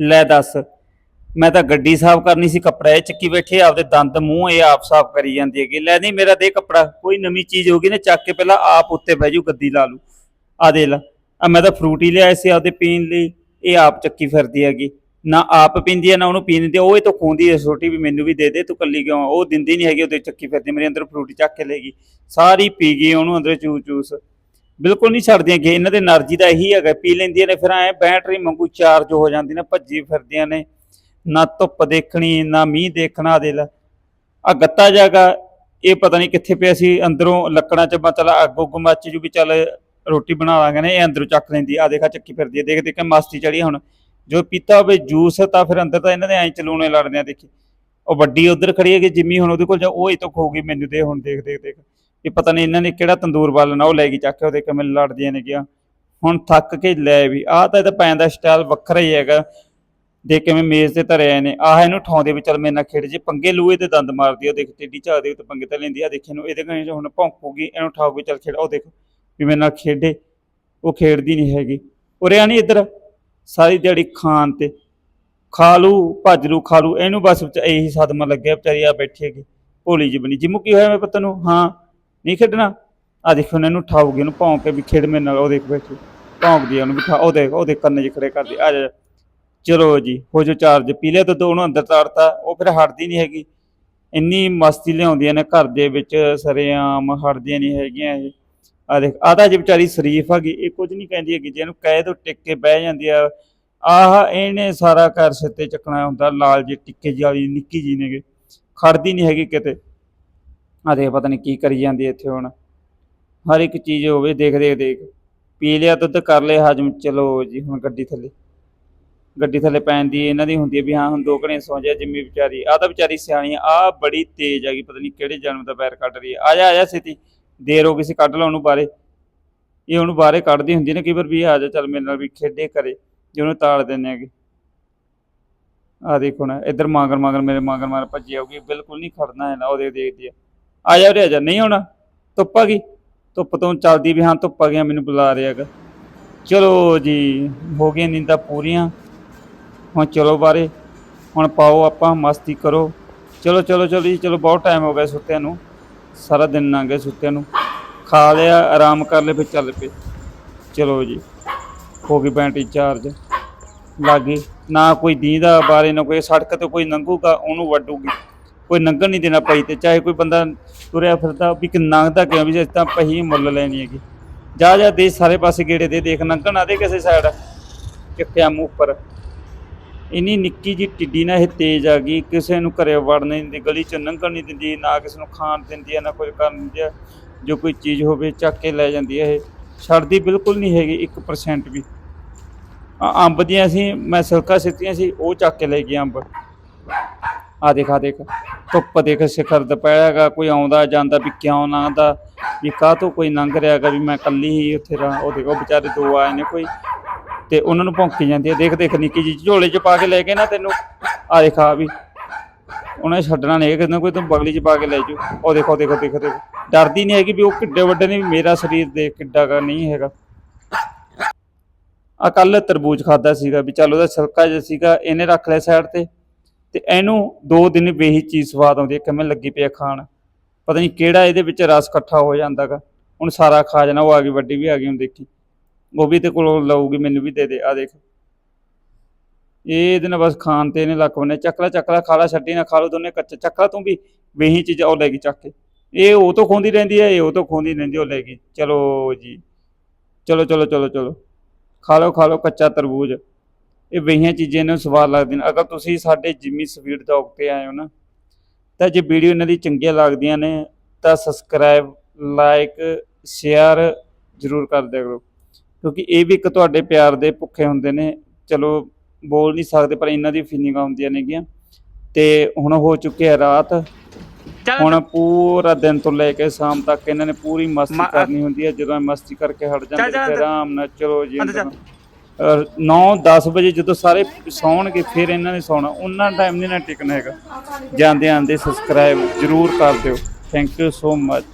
ਲੈ ਦੱਸ। ਮੈਂ ਤਾਂ ਗੱਡੀ ਸਾਫ਼ ਕਰਨੀ ਸੀ, ਕੱਪੜਾ ਇਹ ਚੱਕੀ ਬੈਠੇ, ਆਪਦੇ ਦੰਦ ਮੂੰਹ ਇਹ ਆਪ ਸਾਫ਼ ਕਰੀ ਜਾਂਦੀ ਹੈਗੀ। ਲੈ ਨਹੀਂ, ਮੇਰਾ ਦੇ ਕੱਪੜਾ, ਕੋਈ ਨਵੀਂ ਚੀਜ਼ ਹੋਗੀ ਨਾ, ਚੱਕ ਕੇ ਪਹਿਲਾਂ ਆਪ ਉੱਤੇ ਬਹਿ ਜੂ ਗੱਦੀ ਲਾ ਲੂ ਆ ਦੇ ਲਾ। ਆ ਮੈਂ ਤਾਂ ਫਰੂਟ ਹੀ ਲਿਆਇਆ ਸੀ ਆਪਦੇ ਪੀਣ ਲਈ, ਇਹ ਆਪ ਚੱਕੀ ਫਿਰਦੀ ਹੈਗੀ। ਨਾ ਆਪ ਪੀਂਦੀ ਹੈ, ਨਾ ਉਹਨੂੰ ਪੀਣ ਦਿੰਦੀ। ਉਹ ਇਹ ਤਾਂ ਖੂੰਦੀ ਹੈ, ਛੋਟੀ ਵੀ ਮੈਨੂੰ ਵੀ ਦੇ ਦੇ, ਤੂੰ ਕੱਲੀ ਕਿਉਂ ਉਹ ਦਿੰਦੀ ਨਹੀਂ ਹੈਗੀ, ਉਹਦੇ ਚੱਕੀ ਫਿਰਦੀ, ਮੇਰੇ ਅੰਦਰ ਫਰੂਟੀ ਚੱਕ ਕੇ ਲੈ ਗਈ। ਸਾਰੀ ਪੀ ਗਈ ਉਹਨੂੰ ਅੰਦਰ ਚੂਸ ਚੂਸ ਬਿਲਕੁਲ ਨਹੀਂ ਛੱਡਦੀਆਂ ਕਿ ਇਹਨਾਂ ਦੇ એનર્ਜੀ ਦਾ ਇਹੀ ਹੈਗਾ, ਪੀ ਲੈਂਦੀਆਂ ਨੇ, ਫਿਰ ਐ ਬੈਟਰੀ ਮੰਗੂ ਚਾਰਜ ਹੋ ਜਾਂਦੀ ਨੇ, ਭੱਜੀ ਫਿਰਦੀਆਂ ਨੇ, ਨਾ ਧੁੱਪ ਦੇਖਣੀ, ਨਾ ਮੀਂਹ ਦੇਖਣਾ ਦੇ ਆ ਗੱਤਾ ਜਾਗਾ ਇਹ ਪਤਾ ਨਹੀਂ ਕਿੱਥੇ ਪਿਆ ਸੀ, ਅੰਦਰੋਂ ਲੱਕੜਾਂ ਚ ਮਤਲਬ ਅੱਗੋਂ ਗੁਮਾਚ ਜੂ ਵੀ ਚੱਲ ਰੋਟੀ ਬਣਾ ਲਾਂਗੇ ਨੇ, ਇਹ ਅੰਦਰੋਂ ਚੱਕ ਲੈਂਦੀ ਆ ਦੇਖਾ ਚੱਕੀ ਫਿਰਦੀ ਹੈ, ਦੇਖ ਦੇਖ ਕੇ ਮਸਤੀ ਚੜੀ ਹੁਣ। ਜੋ ਪੀਤਾ ਹੋਵੇ ਜੂਸ, ਤਾਂ ਫਿਰ ਅੰਦਰ ਤਾਂ ਇਹਨਾਂ ਦੇ ਐਂ ਚਲੂਣੇ ਲੜਦੇ ਆ ਦੇਖੀ। ਉਹ ਵੱਡੀ ਉਧਰ ਖੜੀ ਹੈਗੀ, ਜਿੰਮੀ ਹੁਣ ਉਹਦੇ ਕੋਲ ਜਾ, ਉਹ ਇਹ ਤੋਂ ਖੋਗੀ ਮੈਨੂੰ ਦੇ ਹੁਣ, ਦੇਖ ਦੇਖ ਦੇਖ। ਵੀ ਪਤਾ ਨਹੀਂ ਇਹਨਾਂ ਨੇ ਕਿਹੜਾ ਤੰਦੂਰ ਬਾਲਣਾ ਉਹ ਲੈ ਗਈ ਚੱਕ ਕੇ ਉਹਦੇ ਕਿਵੇਂ ਲੜਦੀਆਂ ਨੇ ਗਿਆ ਹੁਣ ਥੱਕ ਕੇ ਲੈ ਵੀ ਆਹ ਤਾਂ ਇਹਦਾ ਪੈਣ ਦਾ ਸਟਾਈਲ ਵੱਖਰਾ ਹੀ ਹੈਗਾ। ਦੇਖ ਕਿਵੇਂ ਮੇਜ਼ ਤੇ ਧਰੇ ਆਏ ਨੇ। ਆਹ ਇਹਨੂੰ ਠਾਉਂਦੇ ਵੀ ਚੱਲ ਮੇਰੇ ਨਾਲ ਖੇਡ ਜੇ ਪੰਗੇ ਲੂਏ ਤੇ ਦੰਦ ਮਾਰਦੀ ਆ, ਉਹ ਦੇਖ ਟੇਡੀ ਝਾਦੇ ਤੇ ਪੰਗੇ ਤਾਂ ਲੈਂਦੀ ਆ। ਦੇਖੇ ਨੂੰ ਇਹਦੇ ਕਹੇ ਹੁਣ ਭੌਂਕੂਗੀ ਇਹਨੂੰ ਠਾਉਗੀ ਚੱਲ ਖੇਡ ਉਹ ਦੇਖ ਵੀ ਮੇਰੇ ਨਾਲ ਖੇਡੇ ਉਹ ਖੇਡਦੀ ਨਹੀਂ ਹੈਗੀ। ਉਰੇ ਆ ਨਹੀਂ ਇੱਧਰ ਸਾਰੀ ਦਿਹਾੜੀ ਖਾਣ ਤੇ। ਖਾ ਲੂ ਭੱਜ ਲੂ ਖਾ ਲੂ ਇਹਨੂੰ ਬਸ ਵਿਚ ਇਹੀ ਸਦਮਾ ਲੱਗਿਆ ਵਿਚਾਰੀ ਆ ਬੈਠੀ ਹੈਗੀ ਭੋਲੀ ਜਿਹੀ ਬਣੀ। ਜਿਮੂ ਕੀ ਹੋਇਆ ਮੈਂ ਪਤਾ ਨੂੰ? ਹਾਂ ਨਹੀਂ ਖੇਡਣਾ। ਆ ਦੇਖੋ, ਇਹਨੂੰ ਠਾਉਗੀ ਉਹਨੂੰ ਭੌਂਕ ਕੇ ਵੀ ਖੇਡ ਮੇਰੇ ਨਾਲ, ਉਹ ਦੇਖ ਬੈਠੀ। ਭੌਂਕਦੀ ਆ ਉਹਨੂੰ ਵੀ ਠਾ ਉਹ ਦੇਖ ਉਹਦੇ ਕੰਨ 'ਚ ਖੜੇ ਕਰਦੀ, ਆ ਜਾ ਚਲੋ ਜੀ, ਹੋ ਜੋ ਚਾਰਜ ਪੀ ਲਿਆ ਦੁੱਧ, ਉਹਨੂੰ ਅੰਦਰ ਤਾਰਤਾ ਉਹ ਫਿਰ ਹਟਦੀ ਨਹੀਂ ਹੈਗੀ। ਇੰਨੀ ਮਸਤੀ ਲਿਆਉਂਦੀਆਂ ਨੇ ਘਰ ਦੇ ਵਿੱਚ, ਸਰੇਆਮ ਹਟਦੀਆਂ ਨਹੀਂ ਹੈਗੀਆਂ ਇਹ। ਆ ਦੇਖ ਆ ਤਾਂ ਜੇ ਵਿਚਾਰੀ ਸ਼ਰੀਫ ਹੈਗੀ, ਇਹ ਕੁਝ ਨਹੀਂ ਕਹਿੰਦੀ ਹੈਗੀ, ਜੇ ਇਹਨੂੰ ਕਹਿ ਤਾਂ ਟਿਕ ਕੇ ਬਹਿ ਜਾਂਦੀ ਆ। ਆਹ ਇਹਨੇ ਸਾਰਾ ਘਰ ਸਿਰ ਤੇ ਚੱਕਣਾ ਹੁੰਦਾ, ਲਾਲ ਜੀ ਟਿੱਕੇ ਜੀ ਵਾਲੀ ਨਿੱਕੀ ਜੀ ਨੇਗੇ। ਖੜਦੀ ਨਹੀਂ ਹੈਗੀ ਕਿਤੇ। ਆ ਦੇਖ ਪਤਾ ਨਹੀਂ ਕੀ ਕਰੀ ਜਾਂਦੀ ਇੱਥੇ ਹੁਣ। ਹਰ ਇੱਕ ਚੀਜ਼ ਹੋਵੇ, ਦੇਖ ਦੇਖ ਦੇਖ। ਪੀ ਲਿਆ ਦੁੱਧ, ਕਰ ਲਿਆ ਹਜਮ। ਚਲੋ ਜੀ, ਹੁਣ ਗੱਡੀ ਥੱਲੇ। ਗੱਡੀ ਥੱਲੇ ਪੈਣ ਦੀ ਇਹਨਾਂ ਦੀ ਹੁੰਦੀ ਹੈ ਵੀ ਹਾਂ, ਹੁਣ ਦੋ ਘਣੇ ਸੌਂ ਜਾ ਜਿੰਮੀ ਵਿਚਾਰੀ। ਆਹ ਤਾਂ ਵਿਚਾਰੀ ਸਿਆਣੀ ਆ, ਆਹ ਬੜੀ ਤੇਜ਼ ਆ ਗਈ, ਪਤਾ ਨਹੀਂ ਕਿਹੜੇ ਜਨਮ ਦਾ ਪੈਰ ਕੱਢ ਰਹੀ ਹੈ ਆ ਜਾ ਆ ਜਾ ਛੇਤੀ ਦੇਰ ਹੋ ਗਈ ਸੀ ਕੱਢ ਲਾ ਉਹਨੂੰ ਬਾਰੇ ਇਹ ਉਹਨੂੰ ਬਾਹਰੇ ਕੱਢਦੀ ਹੁੰਦੀ ਨਾ, ਕਈ ਵਾਰ ਵੀ ਆ ਜਾ, ਚੱਲ ਮੇਰੇ ਨਾਲ ਵੀ ਖੇਡੇ ਕਰੇ, ਜੇ ਉਹਨੂੰ ਤਾਲ ਦਿੰਦੇ ਹੈਗੇ। ਆ ਦੇਖੋ ਨਾ, ਇੱਧਰ ਮਾਂਗਰ ਮਾਂਗਰ ਮੇਰੇ ਮਾਂਗਰ ਮਾਰ ਭੱਜੀ ਆਉਗੀ ਬਿਲਕੁਲ ਨਹੀਂ ਖੜਨਾ ਹੈ ਨਾ ਉਹਦੇ ਦੇਖਦੀ ਆ। ਆ ਜਾ ਉਰੇ ਆ ਜਾ, ਨਹੀਂ ਆਉਣਾ। ਧੁੱਪ ਆ ਗਈ। ਧੁੱਪ ਤੋਂ ਚੱਲਦੀ ਵੀ ਹਾਂ, ਧੁੱਪ ਆ ਗਿਆ ਮੈਨੂੰ ਬੁਲਾ ਰਿਹਾ ਹੈਗਾ। ਚਲੋ ਜੀ, ਹੋ ਗਈਆਂ ਨੀਂਦਾਂ ਪੂਰੀਆਂ। ਹੁਣ ਚਲੋ ਬਾਰੇ, ਹੁਣ ਪਾਓ ਆਪਾਂ, ਮਸਤੀ ਕਰੋ। ਚਲੋ ਚਲੋ ਚਲੋ ਜੀ, ਚਲੋ, ਬਹੁਤ ਟਾਈਮ ਹੋ ਗਿਆ ਸੁੱਤਿਆਂ ਨੂੰ। ਸਾਰਾ ਦਿਨ ਲੰਘ ਗਿਆ ਸੁੱਤਿਆਂ ਨੂੰ। ਖਾ ਲਿਆ, ਆਰਾਮ ਕਰ ਲਿਆ ਫਿਰ ਚੱਲ ਪਏ। ਚਲੋ ਜੀ, ਹੋ ਗਈ ਬੈਟਰੀ ਚਾਰਜ ਲੱਗ ਲੱਗੀ ਨਾ ਕੋਈ ਦੀਂਦਾ ਬਾਰੇ, ਨਾ ਕੋਈ ਸੜਕ ਤੇ ਕੋਈ ਲੰਘੂਗਾ ਉਹਨੂੰ ਵੱਡੂਗੀ ਕੋਈ ਨੰਗਣ ਨਹੀਂ ਦੇਣਾ ਪਈ ਤੇ ਚਾਹੇ ਕੋਈ ਬੰਦਾ ਤੁਰਿਆ ਫਿਰਦਾ ਵੀ ਕਿ ਲੰਘਦਾ ਕਿਉਂ ਵੀ ਜੇ ਤਾਂ ਪਹੀ ਮੁੱਲ ਲੈਣੀ ਹੈਗੀ। ਜਾ ਜਾ ਦੇ ਸਾਰੇ ਪਾਸੇ ਗੇੜੇ ਦੇ ਦੇਖ ਲੰਘਣ ਆ ਦੇ ਕਿਸੇ ਸਾਈਡ ਕਿੱਥੇ ਆ ਮੂੰਹ ਉੱਪਰ। ਇੰਨੀ ਨਿੱਕੀ ਜੀ ਟਿੱਡੀ ਨਾ ਇਹ ਤੇਜ਼ ਆ ਗਈ, ਕਿਸੇ ਨੂੰ ਘਰੇ ਵੜਨ ਨਹੀਂ ਦਿੰਦੀ, ਗਲੀ ਚ ਨੰਗਣ ਨਹੀਂ ਦਿੰਦੀ, ਨਾ ਕਿਸੇ ਨੂੰ ਖਾਣ ਦਿੰਦੀ ਹੈ ਨਾ ਕੁਝ ਕਰਨ ਦਿੰਦੀ ਹੈ ਜੋ ਕੋਈ ਚੀਜ਼ ਹੋਵੇ ਚੱਕ ਕੇ ਲੈ ਜਾਂਦੀ ਹੈ ਇਹ। ਛੱਡਦੀ ਬਿਲਕੁਲ ਨਹੀਂ ਹੈਗੀ 1% ਵੀ। ਅੰਬ ਦੀਆਂ ਸੀ ਮੈਂ ਸਿਲਕਾ ਸਿੱਤੀਆਂ ਸੀ, ਉਹ ਚੱਕ ਕੇ ਲੈ ਗਿਆ ਅੰਬ। ਆ ਦੇਖ ਆ ਦੇਖ। ਧੁੱਪ ਦੇਖ ਸਿਖਰ ਦੁਪਹਿਰਾਗਾ ਕੋਈ ਆਉਂਦਾ, ਜਾਂਦਾ ਵੀ ਕਿਉਂ ਲੰਘਦਾ ਵੀ ਕਾਹ ਤੋਂ ਕੋਈ ਲੰਘ ਰਿਹਾਗਾ ਵੀ ਮੈਂ ਇਕੱਲੀ ਹੀ ਉੱਥੇ ਰਾਂ ਉਹ ਦੇਖੋ ਵਿਚਾਰੇ ਦੋ ਆਏ ਨੇ ਕੋਈ, ਤੇ ਉਹਨਾਂ ਨੂੰ ਭੌਂਕੀ ਜਾਂਦੀ ਹੈ। ਦੇਖ ਦੇਖ ਨਿੱਕੀ ਜੀ ਝੋਲੇ 'ਚ ਪਾ ਕੇ ਲੈ ਕੇ ਨਾ ਤੈਨੂੰ ਆ ਦੇਖ ਵੀ। ਉਹਨੇ ਛੱਡਣਾ ਨਹੀਂ ਕਿਤੇ ਕੋਈ ਤੂੰ ਬਗਲੀ 'ਚ ਪਾ ਕੇ ਲੈ ਜੂ ਉਹ ਦੇਖੋ ਦੇਖੋ ਦੇਖੋ ਦੇਖੋ। ਡਰਦੀ ਨਹੀਂ ਹੈਗੀ ਵੀ ਉਹ ਕਿੱਡੇ ਵੱਡੇ ਨੇ ਵੀ ਮੇਰਾ ਸਰੀਰ ਦੇਖ ਕਿੱਡਾ ਕਾ ਨਹੀਂ ਹੈਗਾ। ਆ ਕੱਲ ਤਰਬੂਜ ਖਾਦਾ ਸੀਗਾ ਵੀ ਚੱਲ ਉਹਦਾ ਛਿਲਕਾ ਜਿਹਾ ਸੀਗਾ, ਇਹਨੇ ਰੱਖ ਲਿਆ ਸਾਈਡ ਤੇ। ਤੇ ਇਹਨੂੰ ਦੋ ਦਿਨ ਵੇਹੀ ਚੀਜ਼ ਸਵਾਦ ਆਉਂਦੀ ਹੈ, ਕਿਵੇਂ ਲੱਗੀ ਪਿਆ ਖਾਣ। ਪਤਾ ਨਹੀਂ ਕਿਹੜਾ ਇਹਦੇ ਵਿੱਚ ਰਸ ਇਕੱਠਾ ਹੋ ਜਾਂਦਾਗਾ। ਹੁਣ ਸਾਰਾ ਖਾ ਜਾਣਾ, ਉਹ ਆ ਗਈ, ਵੱਡੀ ਵੀ ਆ ਗਈ, ਹੁਣ ਦੇਖੀ। ਉਹ ਵੀ ਤੇ ਕੋਲੋਂ ਲਊਗੀ, ਮੈਨੂੰ ਵੀ ਦੇ ਦੇ ਆ ਦੇਖ। ਇਹ ਇਹਦੇ ਨਾਲ ਬਸ ਖਾਣ ਤੇ ਇਹਨੇ ਲੱਕ ਬੰਨੇ ਚੱਕਲਾ ਚੱਕਲਾ ਖਾਲਾ ਛੱਡੀ ਨਾ ਖਾ ਲੋ, ਦੋਨੇ ਕੱਚਾ। ਚੱਕਲਾ ਤੂੰ ਵੀ ਵੇਹੀ ਚੀਜ਼ ਉਹ ਲੈ ਗਈ ਚੱਕ ਕੇ। ਇਹ ਉਹ ਤੋਂ ਖੋਂਦੀ ਰਹਿੰਦੀ ਹੈ, ਇਹ ਉਹ ਤੋਂ ਖੋਂਦੀ ਰਹਿੰਦੀ ਉਹ ਲੈ ਗਈ। ਚਲੋ ਜੀ। ਚਲੋ ਚਲੋ ਚਲੋ ਚਲੋ। ਖਾ ਲਓ ਖਾ ਲਓ, ਕੱਚਾ ਤਰਬੂਜ। ਇਹ ਵਹੀਆਂ ਚੀਜ਼ਾਂ ਨੂੰ ਸਵਾਦ ਲੱਗਦੀਆਂ ਨੇ। ਅਗਰ ਤੁਸੀਂ ਸਾਡੇ ਜਿਮੀ ਸਵੀਟ ਡੌਗ ਤੇ ਆਏ ਹੋ ਨਾ ਤਾਂ ਜੇ ਵੀਡੀਓ ਇਹਨਾਂ ਦੀ ਚੰਗੀਆਂ ਲੱਗਦੀਆਂ ਨੇ ਤਾਂ ਸਬਸਕ੍ਰਾਈਬ ਲਾਈਕ ਸ਼ੇਅਰ ਜ਼ਰੂਰ ਕਰ ਦਿਆ ਕਰੋ। ਕਿਉਂਕਿ ਇਹ ਵੀ ਇੱਕ ਤੁਹਾਡੇ ਪਿਆਰ ਦੇ ਭੁੱਖੇ ਹੁੰਦੇ ਨੇ। ਚਲੋ ਬੋਲ ਨਹੀਂ ਸਕਦੇ ਪਰ ਇਹਨਾਂ ਦੀ ਫੀਲਿੰਗਾਂ ਹੁੰਦੀਆਂ ਨੇਗੀਆਂ। ਤੇ ਹੁਣ ਹੋ ਚੁੱਕੀ ਹੈ ਰਾਤ। ਹੁਣ ਪੂਰਾ ਦਿਨ ਤੋਂ ਲੈ ਕੇ ਸ਼ਾਮ ਤੱਕ ਇਹਨਾਂ ਨੇ ਪੂਰੀ ਮਸਤੀ ਕਰਨੀ ਹੁੰਦੀ ਹੈ। ਜਦੋਂ ਮਸਤੀ ਕਰਕੇ ਹਟ ਜਾਂਦੇ। ਆਰਾਮ ਨਾਲ ਚਲੋ ਜੀ। 9-10 ਵਜੇ ਜਦੋਂ ਸਾਰੇ ਸੌਣਗੇ, ਫਿਰ ਇਹਨਾਂ ਨੇ ਸੌਣਾ। ਉਹਨਾਂ ਟਾਈਮ ਨਹੀਂ ਨਾ ਟਿਕਣਾ ਹੈਗਾ। ਜਾਂਦੇ ਆਂਦੇ ਸਬਸਕ੍ਰਾਈਬ ਜਰੂਰ ਕਰ ਦਿਓ। Thank you so much